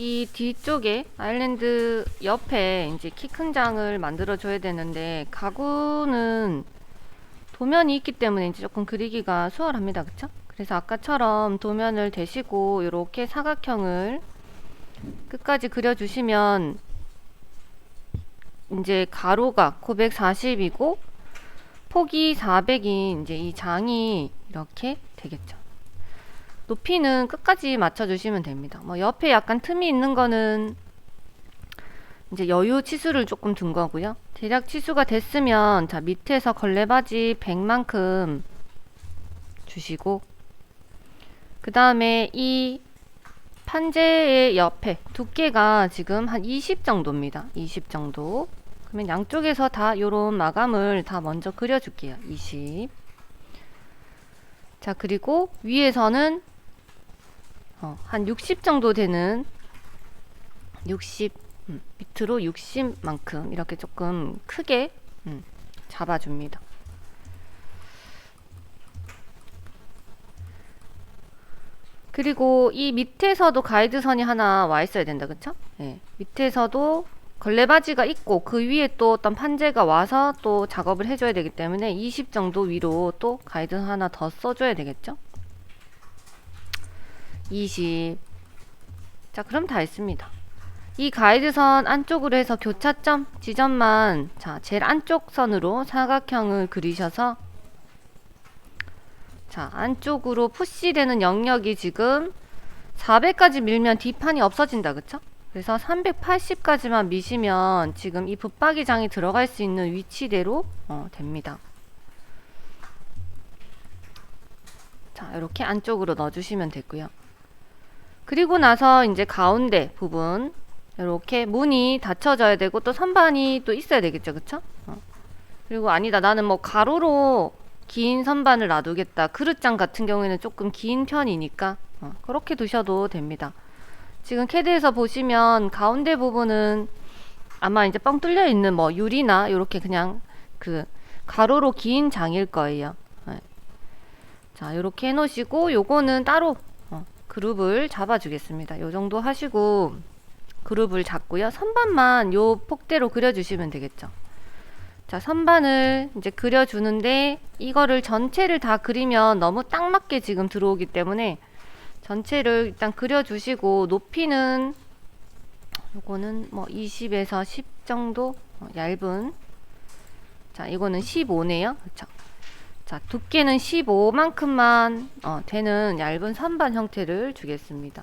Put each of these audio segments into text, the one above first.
이 뒤쪽에 아일랜드 옆에 이제 키 큰 장을 만들어 줘야 되는데 가구는 도면이 있기 때문에 이제 조금 그리기가 수월합니다. 그쵸? 그래서 아까처럼 도면을 대시고 이렇게 사각형을 끝까지 그려주시면 이제 가로가 940이고 폭이 400인 이제 이 장이 이렇게 되겠죠. 높이는 끝까지 맞춰주시면 됩니다. 뭐 옆에 약간 틈이 있는 거는 이제 여유 치수를 조금 둔 거고요. 대략 치수가 됐으면 자 밑에서 걸레바지 100만큼 주시고 그 다음에 이 판재의 옆에 두께가 지금 한 20 정도입니다. 20 정도. 그러면 양쪽에서 다 요런 마감을 다 먼저 그려줄게요. 20. 자, 그리고 위에서는 어, 한 60 정도 되는 60 음, 밑으로 60만큼 이렇게 조금 크게 음, 잡아줍니다. 그리고 이 밑에서도 가이드선이 하나 와 있어야 된다, 그쵸? 예, 밑에서도 걸레바지가 있고 그 위에 또 어떤 판재가 와서 또 작업을 해줘야 되기 때문에 20 정도 위로 또 가이드선 하나 더 써줘야 되겠죠? 20. 자, 그럼 다 했습니다. 이 가이드선 안쪽으로 해서 교차점 지점만 자, 제일 안쪽 선으로 사각형을 그리셔서 자, 안쪽으로 푸시되는 영역이 지금 400까지 밀면 뒷판이 없어진다. 그쵸? 그래서 380까지만 미시면 지금 이 붙박이장이 들어갈 수 있는 위치대로 어, 됩니다. 자, 이렇게 안쪽으로 넣어주시면 되고요. 그리고 나서 이제 가운데 부분 이렇게 문이 닫혀져야 되고 또 선반이 또 있어야 되겠죠, 그쵸? 어. 그리고 아니다, 나는 뭐 가로로 긴 선반을 놔두겠다. 그릇장 같은 경우에는 조금 긴 편이니까 어, 그렇게 두셔도 됩니다. 지금 캐드에서 보시면 가운데 부분은 아마 이제 뻥 뚫려 있는 뭐 유리나 이렇게 그냥 그 가로로 긴 장일 거예요. 네. 자, 이렇게 해놓으시고 요거는 따로 어, 그룹을 잡아주겠습니다. 요 정도 하시고 그룹을 잡고요. 선반만 요 폭대로 그려주시면 되겠죠. 자, 선반을 이제 그려주는데 이거를 전체를 다 그리면 너무 딱 맞게 지금 들어오기 때문에 전체를 일단 그려주시고 높이는 요거는 뭐 20에서 10 정도 어, 얇은 자 이거는 15네요 그쵸 자 두께는 15만큼만 어, 되는 얇은 선반 형태를 주겠습니다.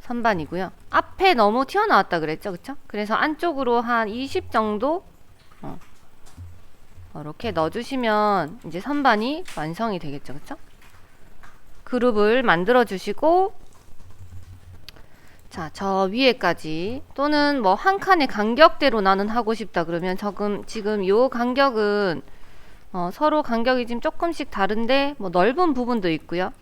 선반이고요. 앞에 너무 튀어나왔다 그랬죠? 그쵸? 그래서 안쪽으로 한 20 정도 어, 이렇게 넣어주시면 이제 선반이 완성이 되겠죠? 그쵸? 그룹을 만들어 주시고 자, 저 위에까지 또는 뭐 한 칸의 간격대로 나는 하고 싶다 그러면 지금 지금 요 간격은 어, 서로 간격이 지금 조금씩 다른데 뭐 넓은 부분도 있고요.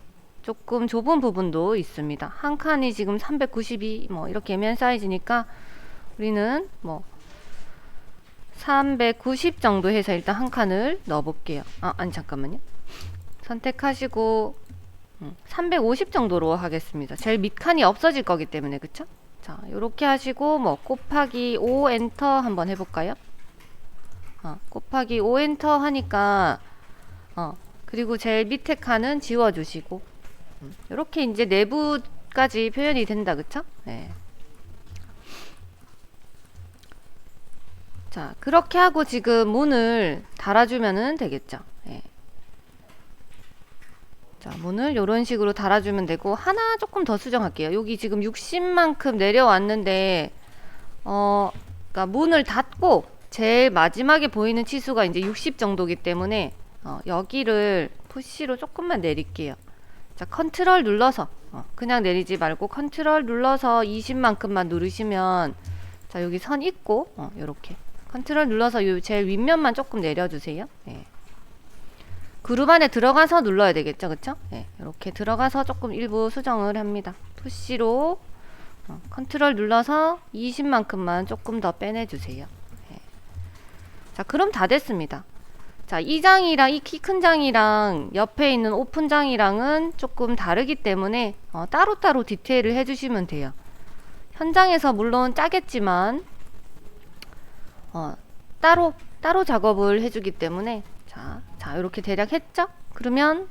조금 좁은 부분도 있습니다. 한 칸이 지금 392 뭐 이렇게 면 사이즈니까 우리는 뭐 390 정도 해서 일단 한 칸을 넣어 볼게요. 아, 아니 잠깐만요. 선택하시고 350 정도로 하겠습니다. 제일 밑칸이 없어질 거기 때문에 그쵸? 자 이렇게 하시고 뭐 곱하기 5 엔터 한번 해볼까요? 어, 곱하기 5 엔터 하니까 어, 그리고 제일 밑에 칸은 지워주시고 음, 이렇게 이제 내부까지 표현이 된다 그쵸? 네. 자 그렇게 하고 지금 문을 달아주면 되겠죠. 문을 이런 식으로 달아주면 되고 하나 조금 더 수정할게요. 여기 지금 60만큼 내려왔는데 어, 그러니까 문을 닫고 제일 마지막에 보이는 치수가 이제 60 정도기 때문에 어, 여기를 푸시로 조금만 내릴게요. 자, 컨트롤 눌러서 어, 그냥 내리지 말고 컨트롤 눌러서 20만큼만 누르시면 자, 여기 선 있고 어, 요렇게 컨트롤 눌러서 요 제일 윗면만 조금 내려주세요. 네. 그룹 안에 들어가서 눌러야 되겠죠? 그쵸? 네, 이렇게 들어가서 조금 일부 수정을 합니다. 푸시로 어, 컨트롤 눌러서 20만큼만 조금 더 빼내 주세요. 네. 자 그럼 다 됐습니다. 자, 이 장이랑 이 키 큰 장이랑 옆에 있는 오픈 장이랑은 조금 다르기 때문에 어, 따로따로 디테일을 해주시면 돼요. 현장에서 물론 짜겠지만 어, 따로 따로 작업을 해주기 때문에 자, 자 이렇게 대략 했죠? 그러면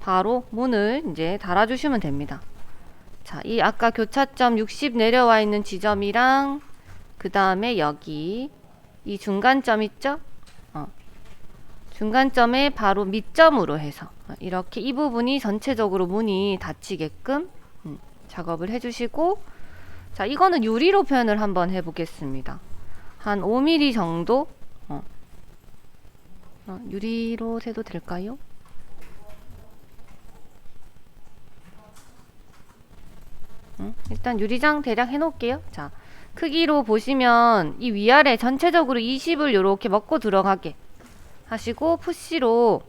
바로 문을 이제 달아주시면 됩니다. 자, 이 아까 교차점 60 내려와 있는 지점이랑 그 다음에 여기 이 중간점 있죠? 어. 중간점에 바로 밑점으로 해서 어, 이렇게 이 부분이 전체적으로 문이 닫히게끔 음, 작업을 해주시고 자 이거는 유리로 표현을 한번 해보겠습니다. 한 5mm 정도 어. 어, 유리로 세도 될까요? 음, 일단 유리장 대략 해놓을게요. 자, 크기로 보시면 이 위아래 전체적으로 20을 이렇게 먹고 들어가게 하시고 푸시로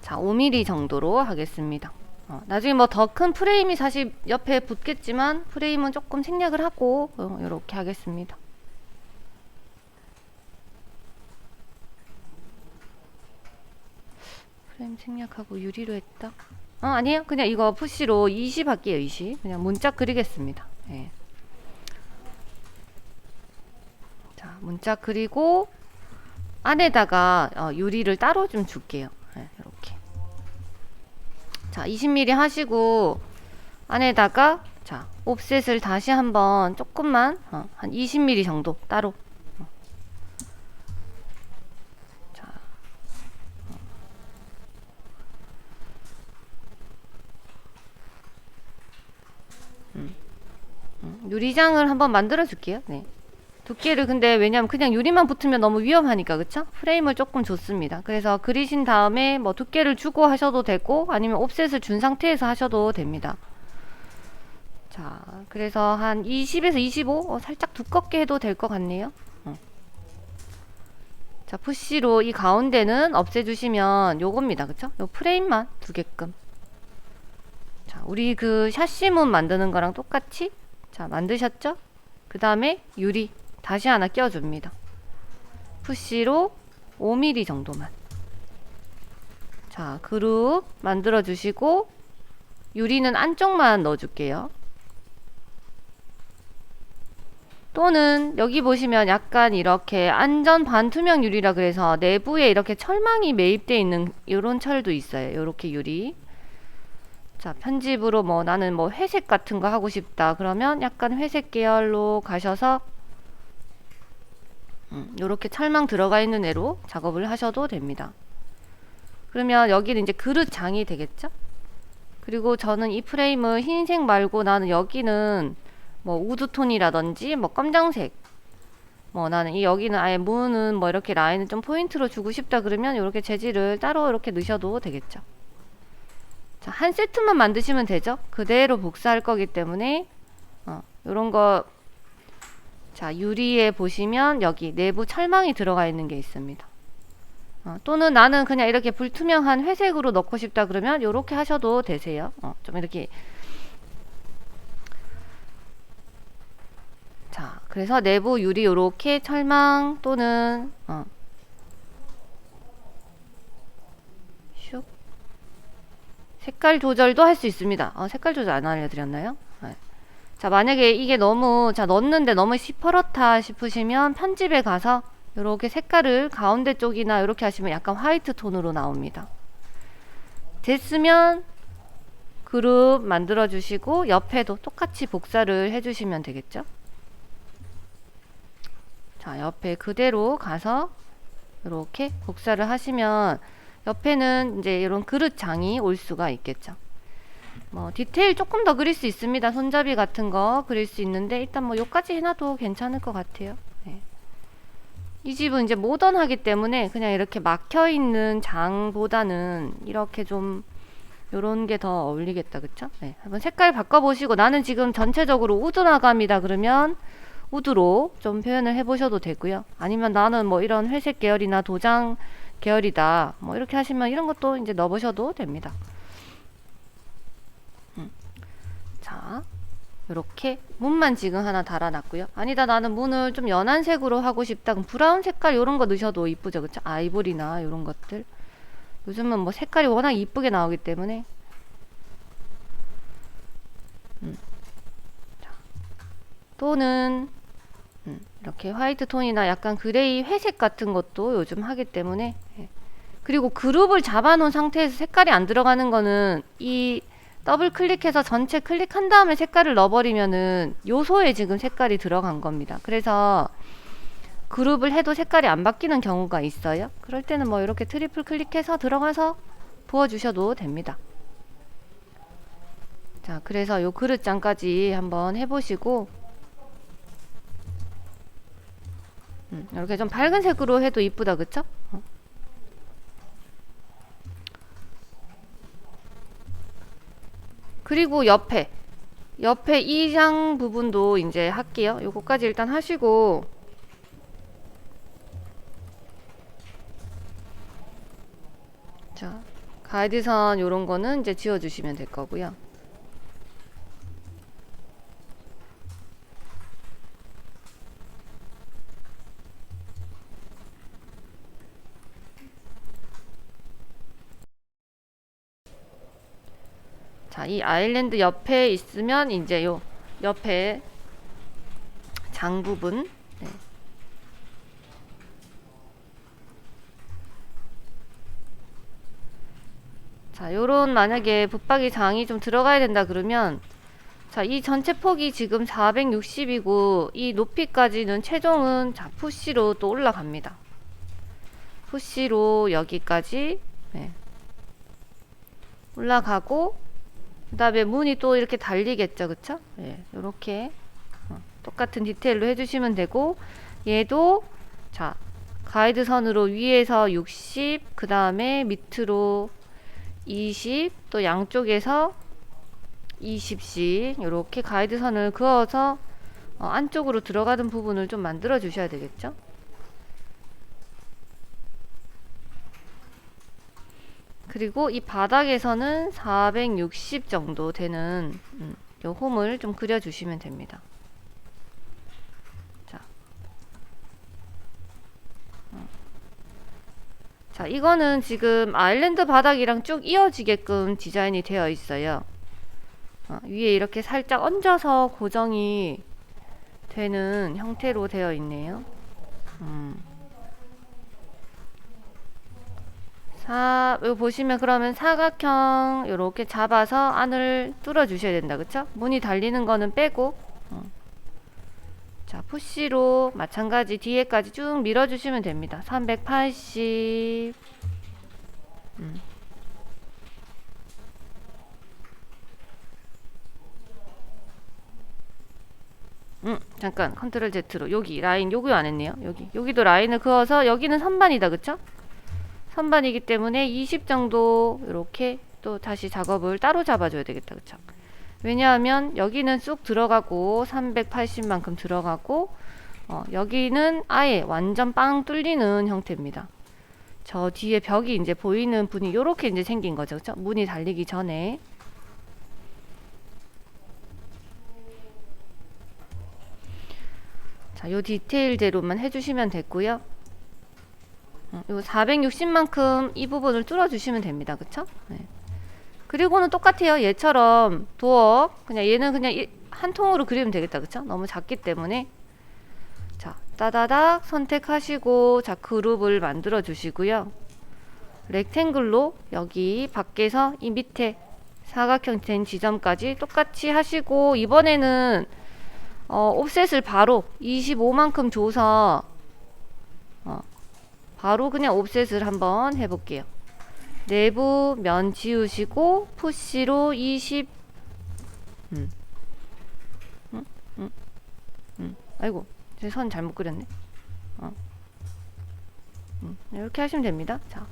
자 5mm 정도로 하겠습니다. 어, 나중에 뭐 더 큰 프레임이 사실 옆에 붙겠지만 프레임은 조금 생략을 하고 어, 이렇게 하겠습니다. 프레임 생략하고 유리로 했다. 어, 아니에요. 그냥 이거 푸시로 20 할게요. 20. 그냥 문자 그리겠습니다. 예. 자, 문자 그리고 안에다가 어, 유리를 따로 좀 줄게요. 예, 이렇게. 자, 20mm 하시고 안에다가 자, 옵셋을 다시 한번 조금만 어, 한 20mm 정도 따로 어. 자, 어. 음, 음, 유리장을 한번 만들어 줄게요. 네. 두께를 근데 왜냐면 그냥 유리만 붙으면 너무 위험하니까 그쵸? 프레임을 조금 줬습니다. 그래서 그리신 다음에 뭐 두께를 주고 하셔도 되고 아니면 옵셋을 준 상태에서 하셔도 됩니다. 자, 그래서 한 20에서 25 어, 살짝 두껍게 해도 될 것 같네요. 어. 자, 푸시로 이 가운데는 없애주시면 요겁니다. 그쵸? 요 프레임만 두게끔. 자, 우리 그 샤시문 만드는 거랑 똑같이 자, 만드셨죠? 그 다음에 유리 다시 하나 껴줍니다. 푸시로 5mm 정도만. 자, 그룹 만들어 주시고 유리는 안쪽만 넣어줄게요. 또는 여기 보시면 약간 이렇게 안전 반투명 유리라 그래서 내부에 이렇게 철망이 매입되어 있는 이런 철도 있어요. 이렇게 유리. 자, 편집으로 뭐 나는 뭐 회색 같은 거 하고 싶다. 그러면 약간 회색 계열로 가셔서 음, 요렇게 철망 들어가 있는 애로 작업을 하셔도 됩니다. 그러면 여기는 이제 그릇 장이 되겠죠? 그리고 저는 이 프레임을 흰색 말고 나는 여기는 뭐 우드톤이라든지 뭐 검정색 뭐 나는 이 여기는 아예 문은 뭐 이렇게 라인을 좀 포인트로 주고 싶다 그러면 이렇게 재질을 따로 이렇게 넣으셔도 되겠죠. 자, 한 세트만 만드시면 되죠. 그대로 복사할 거기 때문에 어, 요런 거 자, 유리에 보시면 여기 내부 철망이 들어가 있는 게 있습니다. 어, 또는 나는 그냥 이렇게 불투명한 회색으로 넣고 싶다 그러면 이렇게 하셔도 되세요. 어, 좀 이렇게 자, 그래서 내부 유리 이렇게 철망 또는 어, 색깔 조절도 할 수 있습니다. 어, 색깔 조절 안 알려드렸나요? 네. 자 만약에 이게 너무 자 넣는데 너무 시퍼렇다 싶으시면 편집에 가서 이렇게 색깔을 가운데 쪽이나 이렇게 하시면 약간 화이트 톤으로 나옵니다. 됐으면 그룹 만들어 주시고 옆에도 똑같이 복사를 해 주시면 되겠죠. 자 옆에 그대로 가서 이렇게 복사를 하시면 옆에는 이제 이런 그릇 장이 올 수가 있겠죠. 뭐 디테일 조금 더 그릴 수 있습니다. 손잡이 같은 거 그릴 수 있는데 일단 뭐 요까지 해놔도 괜찮을 것 같아요. 네. 이 집은 이제 모던하기 때문에 그냥 이렇게 막혀 있는 장보다는 이렇게 좀 요런 게 더 어울리겠다 그쵸? 네. 한번 색깔 바꿔보시고 나는 지금 전체적으로 우드 마감이다 그러면 우드로 좀 표현을 해보셔도 되고요. 아니면 나는 뭐 이런 회색 계열이나 도장 계열이다 뭐 이렇게 하시면 이런 것도 이제 넣으셔도 됩니다. 자, 이렇게 문만 지금 하나 달아놨고요. 아니다 나는 문을 좀 연한 색으로 하고 싶다. 그럼 브라운 색깔 이런 거 넣으셔도 이쁘죠, 그쵸? 아이보리나 이런 것들. 요즘은 뭐 색깔이 워낙 이쁘게 나오기 때문에 음. 자. 또는 음, 이렇게 화이트 톤이나 약간 그레이 회색 같은 것도 요즘 하기 때문에 예. 그리고 그룹을 잡아놓은 상태에서 색깔이 안 들어가는 거는 이 더블 클릭해서 전체 클릭한 다음에 색깔을 넣어버리면은 요소에 지금 색깔이 들어간 겁니다. 그래서 그룹을 해도 색깔이 안 바뀌는 경우가 있어요. 그럴 때는 뭐 이렇게 트리플 클릭해서 들어가서 부어주셔도 됩니다. 자, 그래서 요 그릇장까지 한번 해보시고 음, 이렇게 좀 밝은 색으로 해도 이쁘다, 그쵸? 어. 그리고 옆에 옆에 이 장 부분도 이제 할게요. 요거까지 일단 하시고 자 가이드선 요런 거는 이제 지워 주시면 될 거고요. 자, 이 아일랜드 옆에 있으면 이제 요 옆에 장 부분 네. 자, 요런 만약에 붙박이 장이 좀 들어가야 된다 그러면 자, 이 전체 폭이 지금 460이고 이 높이까지는 최종은 자, 푸시로 또 올라갑니다. 푸시로 여기까지 네. 올라가고 그 다음에 문이 또 이렇게 달리겠죠 그쵸? 예, 요렇게 어, 똑같은 디테일로 해주시면 되고 얘도 자 가이드 선으로 위에서 60 그 다음에 밑으로 20 또 양쪽에서 20씩 이렇게 가이드 선을 그어서 어, 안쪽으로 들어가는 부분을 좀 만들어 주셔야 되겠죠 그리고 이 바닥에서는 460 정도 되는 음, 요 홈을 좀 그려주시면 됩니다. 자, 어. 자 이거는 지금 아일랜드 바닥이랑 쭉 이어지게끔 디자인이 되어 있어요. 어, 위에 이렇게 살짝 얹어서 고정이 되는 형태로 되어 있네요. 음. 사, 여기 보시면 그러면 사각형 이렇게 잡아서 안을 뚫어 주셔야 된다. 그쵸? 문이 달리는 거는 빼고 어. 자, 푸시로 마찬가지 뒤에까지 쭉 밀어 주시면 됩니다. 380 음. 음, 잠깐 컨트롤 Z로 여기 라인 요기 안 했네요. 여기 여기도 라인을 그어서 여기는 선반이다. 그쵸? 선반이기 때문에 20 정도 이렇게 또 다시 작업을 따로 잡아줘야 되겠다. 그쵸? 왜냐하면 여기는 쑥 들어가고 380만큼 들어가고 어, 여기는 아예 완전 빵 뚫리는 형태입니다. 저 뒤에 벽이 이제 보이는 분이 이렇게 이제 생긴 거죠. 그쵸? 문이 달리기 전에 자, 요 디테일대로만 해주시면 됐고요. 요 460만큼 이 부분을 뚫어주시면 됩니다. 그쵸? 네. 그리고는 똑같아요. 얘처럼 도어 그냥 얘는 그냥 이, 한 통으로 그리면 되겠다. 그쵸? 너무 작기 때문에 자 따다닥 선택하시고 자 그룹을 만들어 주시고요. 렉탱글로 여기 밖에서 이 밑에 사각형 된 지점까지 똑같이 하시고 이번에는 어, 옵셋을 바로 25만큼 줘서 어, 바로 그냥 옵셋을 한번 해볼게요. 내부 면 지우시고 푸시로 20 음. 음, 음, 음. 아이고 제 선 잘못 그렸네. 어. 음, 이렇게 하시면 됩니다. 자,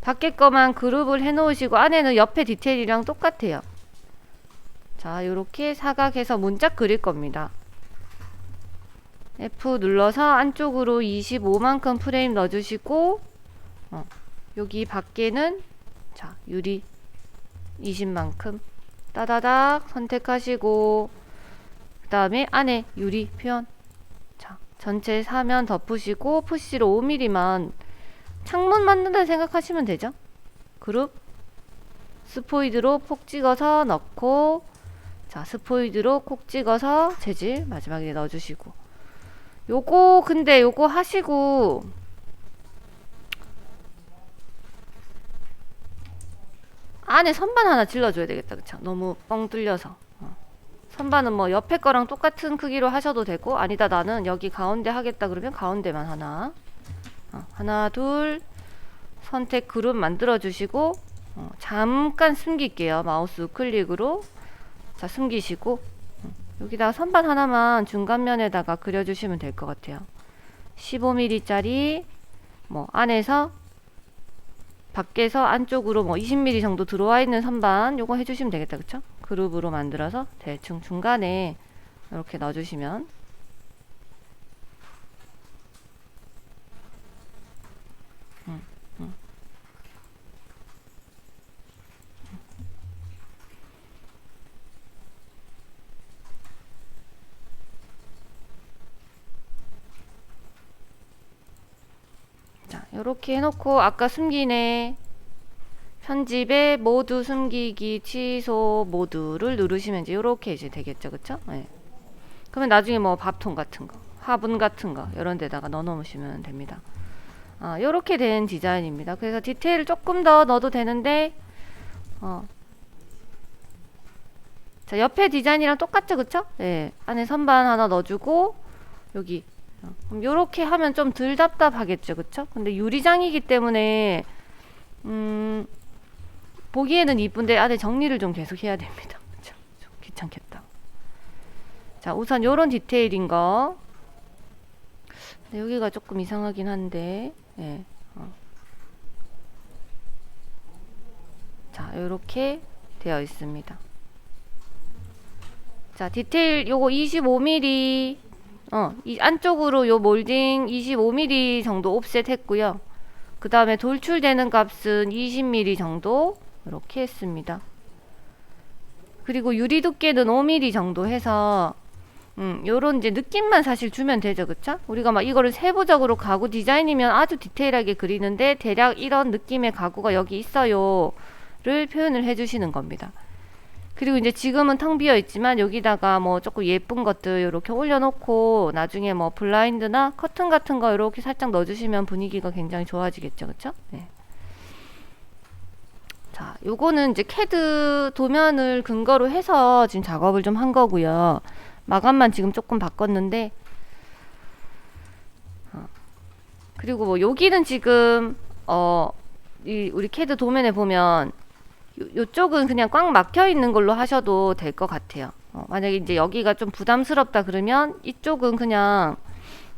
밖에 거만 그룹을 해 놓으시고 안에는 옆에 디테일이랑 똑같아요. 자, 이렇게 사각해서 문짝 그릴 겁니다. F 눌러서 안쪽으로 25만큼 프레임 넣어주시고 어, 여기 밖에는 자 유리 20만큼 따다닥 선택하시고 그 다음에 안에 유리 표현. 자, 전체 사면 덮으시고 푸시로 5mm만 창문 만든다 생각하시면 되죠. 그룹 스포이드로 폭 찍어서 넣고 자 스포이드로 콕 찍어서 재질 마지막에 넣어주시고 요거 근데 요거 하시고 안에 선반 하나 질러줘야 되겠다 그쵸? 너무 뻥 뚫려서. 어. 선반은 뭐 옆에 거랑 똑같은 크기로 하셔도 되고 아니다 나는 여기 가운데 하겠다 그러면 가운데만 하나. 어, 하나 둘 선택 그룹 만들어 주시고 어, 잠깐 숨길게요. 마우스 우클릭으로. 자 숨기시고. 음, 여기다가 선반 하나만 중간면에다가 그려주시면 될 것 같아요. 15mm 짜리 뭐 안에서 밖에서 안쪽으로 뭐 20mm 정도 들어와 있는 선반 요거 해주시면 되겠다. 그쵸? 그룹으로 만들어서 대충 중간에 이렇게 넣어주시면 자, 요렇게 해놓고 아까 숨기네 편집에 모두 숨기기 취소 모두를 누르시면 이제 요렇게 이제 되겠죠 그쵸? 네. 그러면 나중에 뭐 밥통 같은 거 화분 같은 거 이런 데다가 넣어 놓으시면 됩니다 아, 요렇게 된 디자인입니다 그래서 디테일을 조금 더 넣어도 되는데 어. 자 옆에 디자인이랑 똑같죠 그쵸? 네. 안에 선반 하나 넣어주고 여기 어, 그럼 요렇게 하면 좀 덜 답답하겠죠 그쵸? 근데 유리장이기 때문에 음 보기에는 이쁜데 안에 정리를 좀 계속 해야 됩니다 그쵸? 좀 귀찮겠다 자 우선 요런 디테일인 거 여기가 조금 이상하긴 한데 예. 어. 자 요렇게 되어 있습니다 자 디테일 요거 25mm 어, 이 안쪽으로 요 몰딩 25mm 정도 옵셋 했고요. 그 다음에 돌출되는 값은 20mm 정도 이렇게 했습니다. 그리고 유리 두께는 5mm 정도 해서 음, 요런 이제 느낌만 사실 주면 되죠. 그쵸? 우리가 막 이거를 세부적으로 가구 디자인이면 아주 디테일하게 그리는데 대략 이런 느낌의 가구가 여기 있어요. 를 표현을 해주시는 겁니다. 그리고 이제 지금은 텅 비어 있지만 여기다가 뭐 조금 예쁜 것들 이렇게 올려놓고 나중에 뭐 블라인드나 커튼 같은 거 이렇게 살짝 넣어주시면 분위기가 굉장히 좋아지겠죠, 그쵸? 네. 자, 요거는 이제 캐드 도면을 근거로 해서 지금 작업을 좀 한 거고요. 마감만 지금 조금 바꿨는데, 어. 그리고 뭐 여기는 지금 어, 이 우리 캐드 도면에 보면 요, 요쪽은 그냥 꽉 막혀 있는 걸로 하셔도 될 것 같아요. 어, 만약에 이제 여기가 좀 부담스럽다 그러면 이쪽은 그냥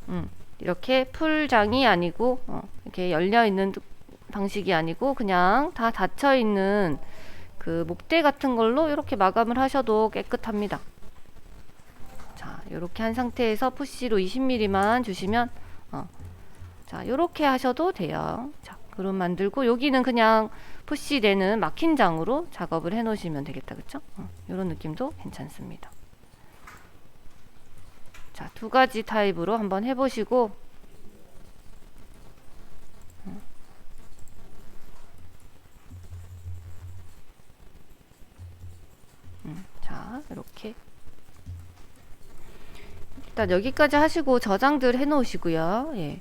음, 이렇게 풀장이 아니고 어, 이렇게 열려 있는 방식이 아니고 그냥 다 닫혀 있는 그 목대 같은 걸로 이렇게 마감을 하셔도 깨끗합니다. 자, 이렇게 한 상태에서 푸시로 20mm만 주시면 어, 자, 이렇게 하셔도 돼요. 자, 그룹 만들고 여기는 그냥 푸시되는 막힌 장으로 작업을 해 놓으시면 되겠다 그쵸? 어, 이런 느낌도 괜찮습니다 자 두 가지 타입으로 한번 해보시고 어. 음, 자 이렇게 일단 여기까지 하시고 저장들 해 놓으시고요 예.